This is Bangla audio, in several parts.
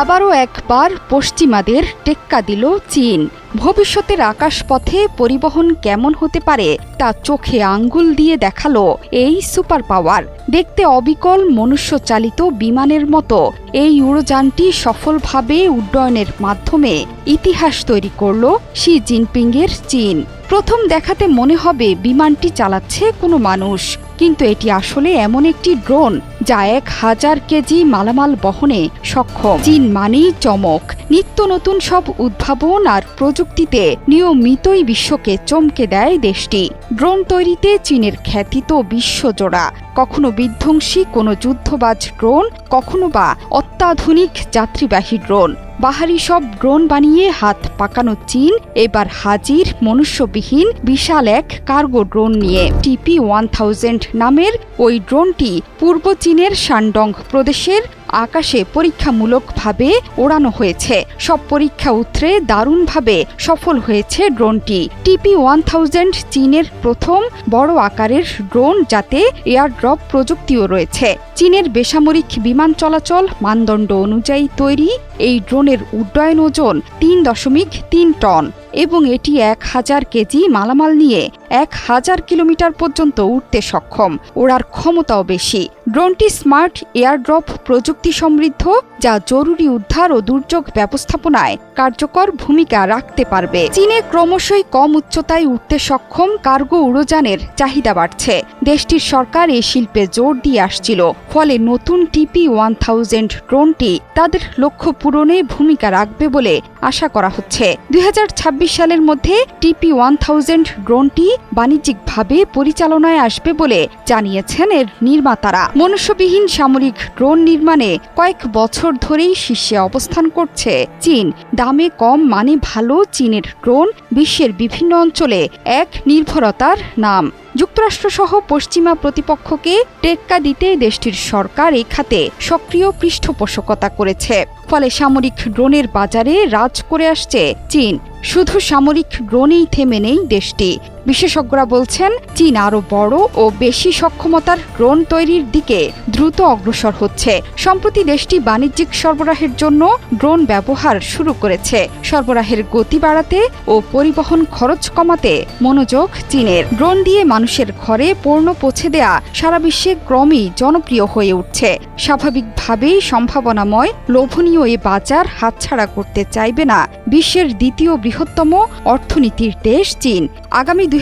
আবারও একবার পশ্চিমাদের টেক্কা দিল চীন। ভবিষ্যতের আকাশপথে পরিবহন কেমন হতে পারে তা চোখে আঙ্গুল দিয়ে দেখাল এই সুপার পাওয়ার দেখতে অবিকল মনুষ্যচালিত বিমানের মতো। এই উড়োযানটি সফলভাবে উড্ডয়নের মাধ্যমে ইতিহাস তৈরি করল শি জিনপিংয়ের চীন। প্রথম দেখাতে মনে হবে বিমানটি চালাচ্ছে কোনো মানুষ। কিন্তু এটি আসলে এমন একটি ড্রোন যা এক হাজার কেজি মালামাল বহনে সক্ষম। চীন মানেই চমক। নিত্য নতুন সব উদ্ভাবন আর প্রযুক্তিতে নিয়মিতই বিশ্বকে চমকে দেয় দেশটি। ড্রোন তৈরিতে চীনের খ্যাতি তো বিশ্বজোড়া। কখনো বিধ্বংসী কোনো যুদ্ধবাজ ড্রোন, কখনো বা অত্যাধুনিক যাত্রীবাহী ড্রোন। বাহারি সব ড্রোন বানিয়ে হাত পাকানো চীন, এবার হাজির মনুষ্যবিহীন বিশাল এক কার্গো ড্রোন নিয়ে। টিপি ওয়ান থাউজেন্ড নামের ওই ড্রোনটি পূর্ব চীনের শানডং প্রদেশের আকাশে পরীক্ষামূলকভাবে ওড়ানো হয়েছে। সব পরীক্ষা উত্তরে দারুণভাবে সফল হয়েছে ড্রোনটি। টিপি ওয়ান থাউজেন্ড চীনের প্রথম বড় আকারের ড্রোন যাতে এয়ারড্রপ প্রযুক্তিও রয়েছে। চীনের বেসামরিক বিমান চলাচল মানদণ্ড অনুযায়ী তৈরি। এই ড্রোনের উড্ডয়ন ওজন তিন দশমিক তিন টন। এবং এটি এক হাজার কেজি মালামাল নিয়ে এক হাজার কিলোমিটার পর্যন্ত উঠতে সক্ষম। ওড়ার ক্ষমতাও বেশি। ড্রোনটি স্মার্ট এয়ারড্রপ প্রযুক্তি সমৃদ্ধ, যা জরুরি উদ্ধার ও দুর্যোগ ব্যবস্থাপনায় কার্যকর ভূমিকা রাখতে পারবে। চীনে ক্রমশই কম উচ্চতায় উঠতে সক্ষম কার্গো উড়োযানের চাহিদা বাড়ছে। দেশটির সরকার এই শিল্পে জোর দিয়ে আসছিল। ফলে নতুন টিপি ওয়ান থাউজেন্ড ড্রোনটি তাদের লক্ষ্য পূরণে ভূমিকা রাখবে বলে আশা করা হচ্ছে। দুই হাজার ছাব্বিশ সালের মধ্যে টিপি ওয়ান থাউজেন্ড ড্রোনটি বাণিজ্যিকভাবে পরিচালনায় আসবে বলে জানিয়েছেন এর নির্মাতারা। মনুষ্যবিহীন সামরিক ড্রোন নির্মাণে কয়েক বছর ধরেই শীর্ষে অবস্থান করছে চীন। দামে কম মানে ভালো চীনের ড্রোন বিশ্বের বিভিন্ন অঞ্চলে এক নির্ভরতার নাম। যুক্তরাষ্ট্রসহ পশ্চিমা প্রতিপক্ষকে টেক্কা দিতে দেশটির সরকার এই খাতে সক্রিয় পৃষ্ঠপোষকতা করেছে। ফলে সামরিক ড্রোনের বাজারে রাজ করে আসছে চীন। শুধু সামরিক ড্রোনেই থেমে নেই দেশটি। বিশেষজ্ঞরা বলছেন, চীন আরও বড় ও বেশি সক্ষমতার ড্রোন তৈরির দিকে দ্রুত অগ্রসর হচ্ছে। সম্প্রতি দেশটি বাণিজ্যিক সরবরাহের জন্য ড্রোন ব্যবহার শুরু করেছে। সরবরাহের গতি বাড়াতে ও পরিবহন খরচ কমাতে মনোযোগ চীনের। ড্রোন দিয়ে মানুষের ঘরে পণ্য পৌঁছে দেয়া সারা বিশ্বে ক্রমেই জনপ্রিয় হয়ে উঠছে। স্বাভাবিকভাবেই সম্ভাবনাময়, লোভনীয় এ বাজার হাতছাড়া করতে চাইবে না। বিশ্বের দ্বিতীয় বৃহত্তম অর্থনীতির দেশ চীন। আগামী দুই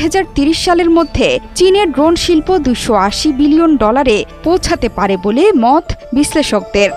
সালের মধ্যে চীনের ড্রোন শিল্প দুশো বিলিয়ন ডলারে পৌঁছাতে পারে বলে মত বিশ্লেষকদের।